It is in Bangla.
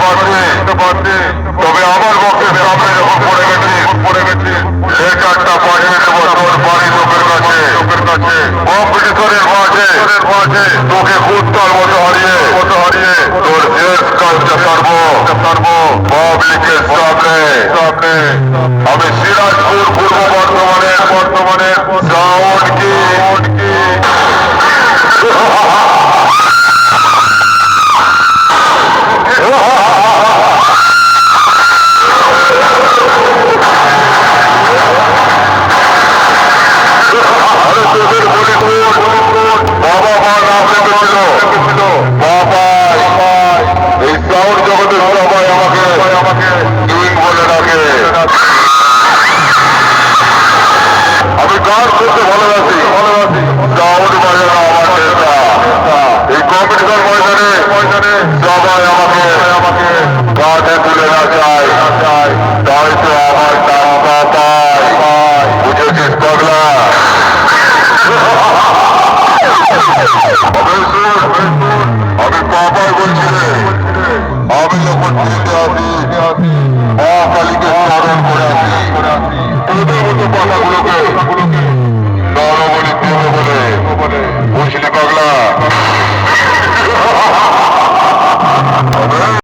পারছি তবে আমার পক্ষে সামনে যখন পড়ে গেছি পড়ে গেছি লেটারটা পাঠিয়ে দেবো তোর বাড়ি লোকের কাছে। লোকের কাছে কম্পিটিশনের মাঝে মাঝে তোকে কুত্তার মতো হারিয়ে মতো হারিয়ে তোর শেষ কাজটা পারব। পাবলিকের সামনে সামনে। আমি এই সাউন্ড জগতের সবাই আমাকে কিং বলে ডাকে আমি গান করতে ভালোবাসি? আমি পাপাই বলছি রে আমি যখন দিতে আসি মা কালীকে